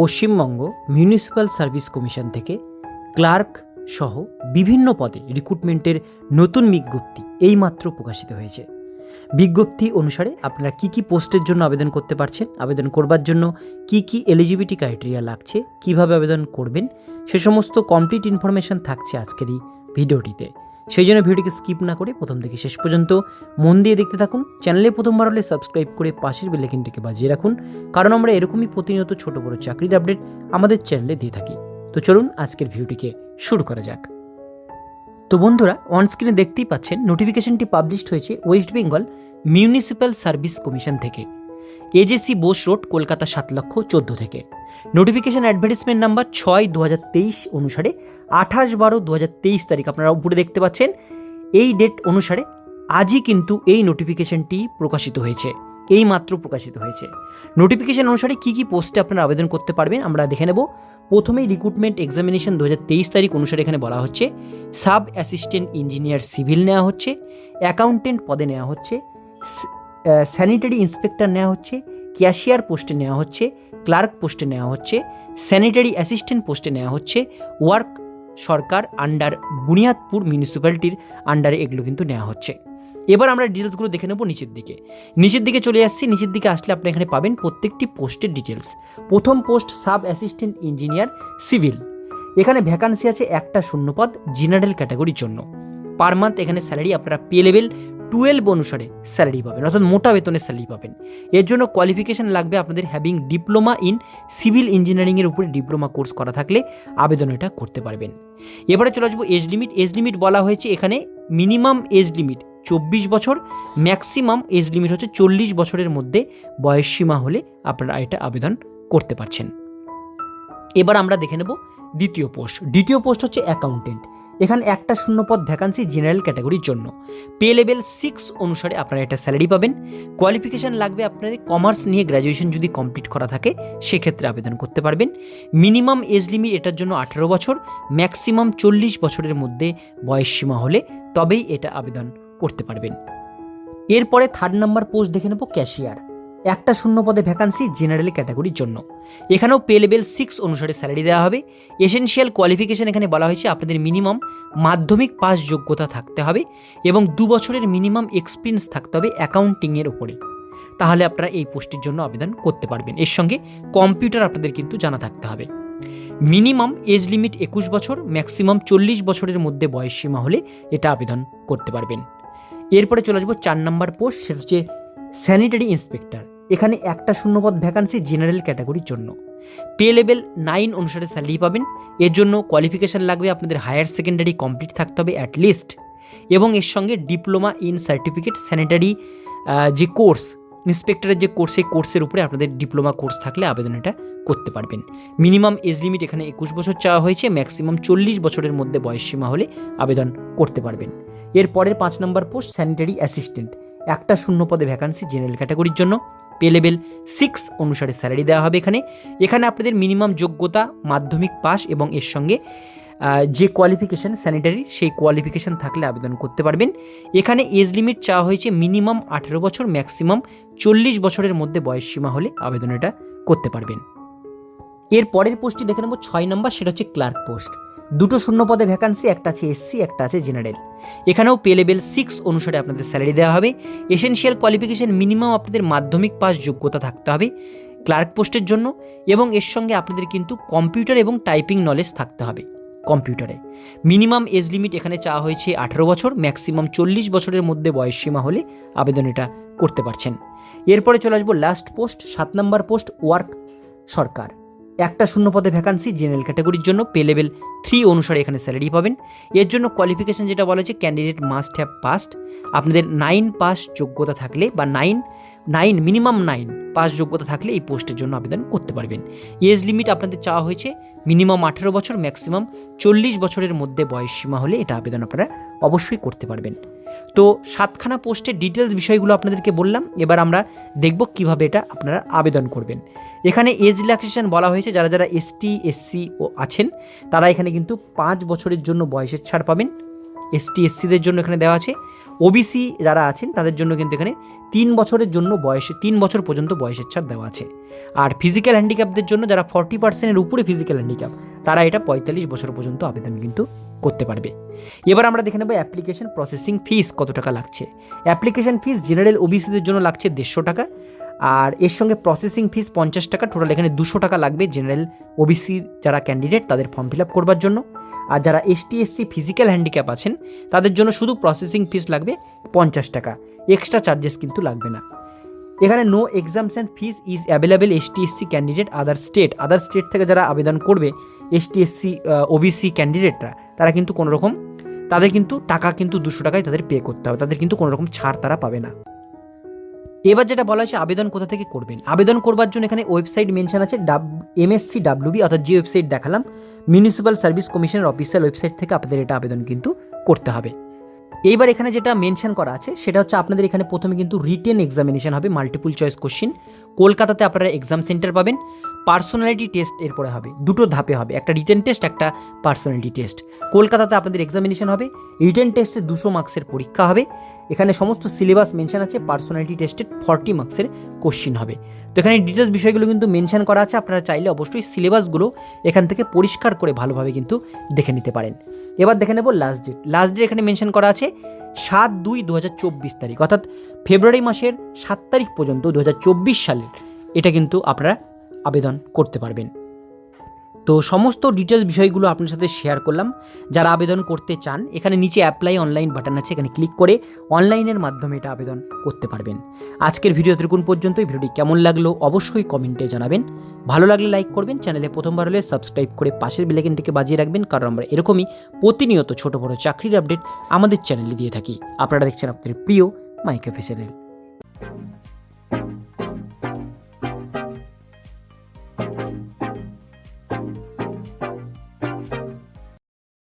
Paschimbanga municipal service commission থেকে clerk সহ বিভিন্ন পদে রিক্রুটমেন্টের নতুন বিজ্ঞপ্তি এইমাত্র প্রকাশিত হয়েছে। বিজ্ঞপ্তি অনুসারে আপনারা কি কি পোস্টের জন্য আবেদন করতে পারছেন, আবেদন করবার জন্য কি কি এলিজিবিলিটি ক্রাইটেরিয়া লাগছে, কীভাবে আবেদন করবেন, সে সমস্ত কমপ্লিট ইনফরমেশন থাকছে আজকের এই ভিডিওটিতে। সেই জন্য ভিডিওটিকে স্কিপ না করে প্রথম থেকে শেষ পর্যন্ত মন দিয়ে দেখতে থাকুন। চ্যানেলে প্রথমবার হলে সাবস্ক্রাইব করে পাশের বেলেকিনটিকে বাজিয়ে রাখুন। কারণ আমরা এরকমই প্রতিনিয়ত ছোট, বড় চাকরির আপডেট আমাদের চ্যানেলে দিয়ে থাকি। তো চলুন আজকের ভিডিওটিকে শুরু করা যাক। তো বন্ধুরা অন স্ক্রিনে দেখতেই পাচ্ছেন নোটিফিকেশনটি পাবলিশড হয়েছে West Bengal municipal service commission থেকে। এজেসি বোস রোড কলকাতা সাত লক্ষ চোদ্দ থেকে। নোটিফিকেশন অ্যাডভার্টিসমেন্ট নাম্বার ছয় দু অনুসারে আঠাশ বারো দু হাজার তেইশ তারিখ আপনারা উপরে দেখতে পাচ্ছেন। এই ডেট অনুসারে আজই কিন্তু এই নোটিফিকেশনটি প্রকাশিত হয়েছে। এই মাত্র প্রকাশিত হয়েছে। নোটিফিকেশন অনুসারে কী কী পোস্টে আপনারা আবেদন করতে পারবেন আমরা দেখে নেব। প্রথমেই রিক্রুটমেন্ট এক্সামিনেশন দু হাজার তেইশ তারিখ অনুসারে এখানে বলা হচ্ছে। সাব অ্যাসিস্ট্যান্ট ইঞ্জিনিয়ার সিভিল নেওয়া হচ্ছে। অ্যাকাউন্টেন্ট পদে নেওয়া হচ্ছে। স্যানিটারি ইন্সপেক্টর নেওয়া হচ্ছে ক্যাশিয়ার পোস্টে নেওয়া হচ্ছে ক্লার্ক পোস্টে নেওয়া হচ্ছে স্যানিটারি অ্যাসিস্ট্যান্ট পোস্টে নেওয়া হচ্ছে ওয়ার্ক সরকার আন্ডার বুনিয়াদপুর মিউনিসিপ্যালিটির আন্ডারে এগুলো কিন্তু নেওয়া হচ্ছে। এবার আমরা ডিটেলসগুলো দেখে নেব নিচের দিকে। নিচের দিকে চলে আসছি, নিচের দিকে আসলে আপনি এখানে পাবেন প্রত্যেকটি পোস্টের ডিটেলস প্রথম post sub assistant engineer civil এখানে ভ্যাকান্সি আছে একটা শূন্যপদ জেনারেল ক্যাটাগরির জন্য। পার মান্থ এখানে স্যালারি আপনারা পে লেভেল টুয়েলভ অনুসারে স্যালারি পাবেন, অর্থাৎ মোটা বেতনের স্যালারি পাবেন। এর জন্য কোয়ালিফিকেশন লাগবে আপনাদের হ্যাভিং ডিপ্লোমা ইন সিভিল ইঞ্জিনিয়ারিংয়ের উপরে ডিপ্লোমা কোর্স করা থাকলে আবেদন এটা করতে পারবেন। এবারে চলে আসব এজ লিমিট এজ লিমিট বলা হয়েছে এখানে মিনিমাম এজ লিমিট চব্বিশ বছর ম্যাক্সিমাম এজ লিমিট হচ্ছে চল্লিশ বছরের মধ্যে বয়সসীমা হলে আপনারা এটা আবেদন করতে পারছেন। এবার আমরা দেখে নেব দ্বিতীয় পোস্ট দ্বিতীয় পোস্ট হচ্ছে অ্যাকাউন্টেন্ট এখানে একটা শূন্যপদ ভ্যাকান্সি জেনারেল ক্যাটাগরির জন্য। পে লেভেল সিক্স অনুসারে আপনারা এটা স্যালারি পাবেন। কোয়ালিফিকেশান লাগবে আপনাদের কমার্স নিয়ে গ্র্যাজুয়েশন যদি কমপ্লিট করা থাকে, সেক্ষেত্রে আবেদন করতে পারবেন। মিনিমাম এজ লিমিট এটার জন্য আঠেরো বছর ম্যাক্সিমাম চল্লিশ বছরের মধ্যে বয়সসীমা হলে তবেই এটা আবেদন করতে পারবেন। এরপরে থার্ড নাম্বার পোস্ট দেখে নেব ক্যাশিয়ার একটা শূন্য পদে ভ্যাকান্সি জেনারেল ক্যাটাগরির জন্য। এখানেও পে লেভেল সিক্স অনুসারে স্যালারি দেওয়া হবে। এসেনশিয়াল কোয়ালিফিকেশন এখানে বলা হয়েছে আপনাদের মিনিমাম মাধ্যমিক পাস যোগ্যতা থাকতে হবে এবং দু বছরের মিনিমাম এক্সপিরিয়েন্স থাকতে হবে অ্যাকাউন্টিংয়ের উপরে। তাহলে আপনারা এই পোস্টের জন্য আবেদন করতে পারবেন। এর সঙ্গে কম্পিউটার আপনাদের কিন্তু জানা থাকতে হবে। মিনিমাম এজ লিমিট একুশ বছর ম্যাক্সিমাম চল্লিশ বছরের মধ্যে বয়সসীমা হলে এটা আবেদন করতে পারবেন। এরপরে চলে আসব চার নম্বর পোস্ট সেটা হচ্ছে স্যানিটারি ইন্সপেক্টর এখানে একটা শূন্যপদ ভ্যাকান্সি জেনারেল ক্যাটাগরির জন্য। পে লেভেল নাইন অনুসারে স্যালারি পাবেন। এর জন্য কোয়ালিফিকেশান লাগবে, আপনাদের হায়ার সেকেন্ডারি কমপ্লিট থাকতে হবে অ্যাটলিস্ট এবং এর সঙ্গে ডিপ্লোমা ইন সার্টিফিকেট স্যানিটারি যে কোর্স ইন্সপেক্টরের যে কোর্স সেই কোর্সের উপরে আপনাদের ডিপ্লোমা কোর্স থাকলে আবেদন এটা করতে পারবেন। মিনিমাম এজ লিমিট এখানে একুশ বছর চাওয়া হয়েছে ম্যাক্সিমাম চল্লিশ বছরের মধ্যে বয়সসীমা হলে আবেদন করতে পারবেন। এর পরের পাঁচ নম্বর পোস্ট স্যানিটারি অ্যাসিস্ট্যান্ট একটা শূন্য পদে ভ্যাকান্সি জেনারেল ক্যাটাগরির জন্য। পে লেভেল সিক্স অনুসারে স্যালারি দেওয়া হবে এখানে। এখানে আপনাদের মিনিমাম যোগ্যতা, মাধ্যমিক পাস এবং এর সঙ্গে যে কোয়ালিফিকেশান স্যানিটারি সেই কোয়ালিফিকেশান থাকলে আবেদন করতে পারবেন। এখানে এজ লিমিট চাওয়া হয়েছে মিনিমাম আঠেরো বছর ম্যাক্সিমাম চল্লিশ বছরের মধ্যে বয়সসীমা হলে আবেদন এটা করতে পারবেন। এর পরের পোস্টটি দেখে নেব, ছয় নম্বর, সেটা হচ্ছে ক্লার্ক পোস্ট দুটো শূন্য পদে ভ্যাকান্সি একটা আছে এসসি একটা আছে জেনারেল এখানেও পে লেভেল সিক্স অনুসারে আপনাদের স্যালারি দেওয়া হবে। এসেনশিয়াল কোয়ালিফিকেশন মিনিমাম আপনাদের মাধ্যমিক পাস যোগ্যতা থাকতে হবে ক্লার্ক পোস্টের জন্য এবং এর সঙ্গে আপনাদের কিন্তু কম্পিউটার এবং টাইপিং নলেজ থাকতে হবে কম্পিউটারে মিনিমাম এজ লিমিট এখানে চাওয়া হয়েছে আঠেরো বছর ম্যাক্সিমাম চল্লিশ বছরের মধ্যে বয়সসীমা হলে আবেদন এটা করতে পারছেন। এরপরে চলে আসব লাস্ট পোস্ট সাত নম্বর পোস্ট ওয়ার্ক সরকার। একটা শূন্য পদে ভ্যাকান্সি জেনারেল ক্যাটাগরির জন্য পে লেভেল থ্রি অনুসারে এখানে স্যালারি পাবেন। এর জন্য কোয়ালিফিকেশন যেটা বলা হচ্ছে ক্যান্ডিডেট মাস্ট হ্যাভ পাস্ট আপনাদের নাইন পাস যোগ্যতা থাকলে বা nine nine minimum nine pass যোগ্যতা থাকলে এই পোস্টের জন্য আবেদন করতে পারবেন। এজ লিমিট আপনাদের চাওয়া হয়েছে মিনিমাম আঠেরো বছর ম্যাক্সিমাম চল্লিশ বছরের মধ্যে বয়স সীমা হলে এটা আবেদন আপনারা অবশ্যই করতে পারবেন। তো সাতখানা পোস্টের ডিটেলস বিষয়গুলো আপনাদেরকে বললাম, এবার আমরা দেখব কীভাবে এটা আপনারা আবেদন করবেন। এখানে এজ রিল্যাক্সেশন বলা হয়েছে, যারা যারা এসটি এসসি ও আছেন, তারা এখানে কিন্তু পাঁচ বছরের জন্য বয়সের ছাড় পাবেন। এসটি এসসিদের জন্য এখানে দেওয়া আছে। ওবিসি যারা আছেন, তাদের জন্য কিন্তু এখানে তিন বছরের জন্য বয়সে তিন বছর পর্যন্ত বয়সের ছাড় দেওয়া আছে। আর ফিজিক্যাল হ্যান্ডিক্যাপদের জন্য যারা ফর্টি পার্সেন্টের উপরে ফিজিক্যাল হ্যান্ডিক্যাপ তারা এটা পঁয়তাল্লিশ বছর পর্যন্ত আবেদন কিন্তু করতে পারবে। এবার আমরা দেখে নেব অ্যাপ্লিকেশন প্রসেসিং ফিস কত টাকা লাগছে। অ্যাপ্লিকেশন ফিস জেনারেল ওবিসিদের জন্য লাগছে দেড়শো টাকা আর এর সঙ্গে প্রসেসিং ফিস পঞ্চাশ টাকা টোটাল এখানে দুশো টাকা লাগবে জেনারেল ওবিসি যারা ক্যান্ডিডেট তাদের ফর্ম ফিল আপ করবার জন্য। আর যারা এসটি এসসি ফিজিক্যাল হ্যান্ডিক্যাপ আছেন, তাদের জন্য শুধু প্রসেসিং ফিস লাগবে পঞ্চাশ টাকা। এক্সট্রা চার্জেস কিন্তু লাগবে না। এখানে no exemption fees is available ST SC candidate other state other state থেকে যারা আবেদন করবে এসটি এসসি ওবিসি ক্যান্ডিডেটরা তারা কিন্তু কোনোরকম, তাদের কিন্তু টাকা কিন্তু দুশো টাকায় তাদের পে করতে হবে। তাদের কিন্তু কোনো রকম ছাড় তারা পাবে না। এবার যেটা বলা হয়েছে, আবেদন কোথা থেকে করবেন? আবেদন করবার জন্য এখানে ওয়েবসাইট মেনশন আছে ডাব এমএসসি ডাব্লিউবি অর্থাৎ যে ওয়েবসাইট দেখালাম মিউনিসিপ্যাল সার্ভিস কমিশনের অফিসিয়াল ওয়েবসাইট থেকে আপনাদের এটা আবেদন কিন্তু করতে হবে। এইবার এখানে যেটা মেনশন করা আছে, সেটা হচ্ছে আপনাদের এখানে প্রথমে কিন্তু রিটেন এক্সামিনেশন হবে মাল্টিপুল চয়েস কোশ্চিন কলকাতাতে আপনারা এক্সাম সেন্টার পাবেন পার্সোনালিটি টেস্ট এরপরে হবে, দুটো ধাপে হবে, একটা রিটেন টেস্ট একটা পার্সোনালিটি টেস্ট কলকাতাতে আপনাদের এক্সামিনেশন হবে রিটেন টেস্টে দুশো মার্কসের পরীক্ষা হবে এখানে সমস্ত সিলেবাস মেনশন আছে পার্সোনালিটি টেস্টের ফর্টি মার্কসের কোশ্চিন হবে। তো এখানে ডিটেলস বিষয়গুলো কিন্তু মেনশন করা আছে, আপনারা চাইলে অবশ্যই সিলেবাসগুলো এখান থেকে পরিষ্কার করে ভালোভাবে কিন্তু দেখে নিতে পারেন। এবার দেখে নেব লাস্ট ডেট লাস্ট ডেট এখানে মেনশন করা আছে সাত দুই দু তারিখ, অর্থাৎ ফেব্রুয়ারি মাসের সাত তারিখ পর্যন্ত দু হাজার চব্বিশ সালের এটা কিন্তু আপনারা আবেদন করতে পারবেন। তো সমস্ত ডিটেলস বিষয়গুলো আপনার সাথে শেয়ার করলাম। যারা আবেদন করতে চান, এখানে নিচে অ্যাপ্লাই অনলাইন বাটন আছে, এখানে ক্লিক করে অনলাইনের মাধ্যমে এটা আবেদন করতে পারবেন। আজকের ভিডিও এতটুকুন পর্যন্তই। ভিডিওটি কেমন লাগল অবশ্যই কমেন্টে জানাবেন। ভালো লাগলে লাইক করবেন চ্যানেলে প্রথমবার হলে সাবস্ক্রাইব করে পাশের বেলাইকনটিকে বাজিয়ে রাখবেন, কারণ আমরা এরকমই প্রতিনিয়ত ছোট বড় চাকরির আপডেট আমাদের চ্যানেলে দিয়ে থাকি। আপনারা দেখছেন আপনাদের প্রিয় মাইক্রোফে চ্যানেল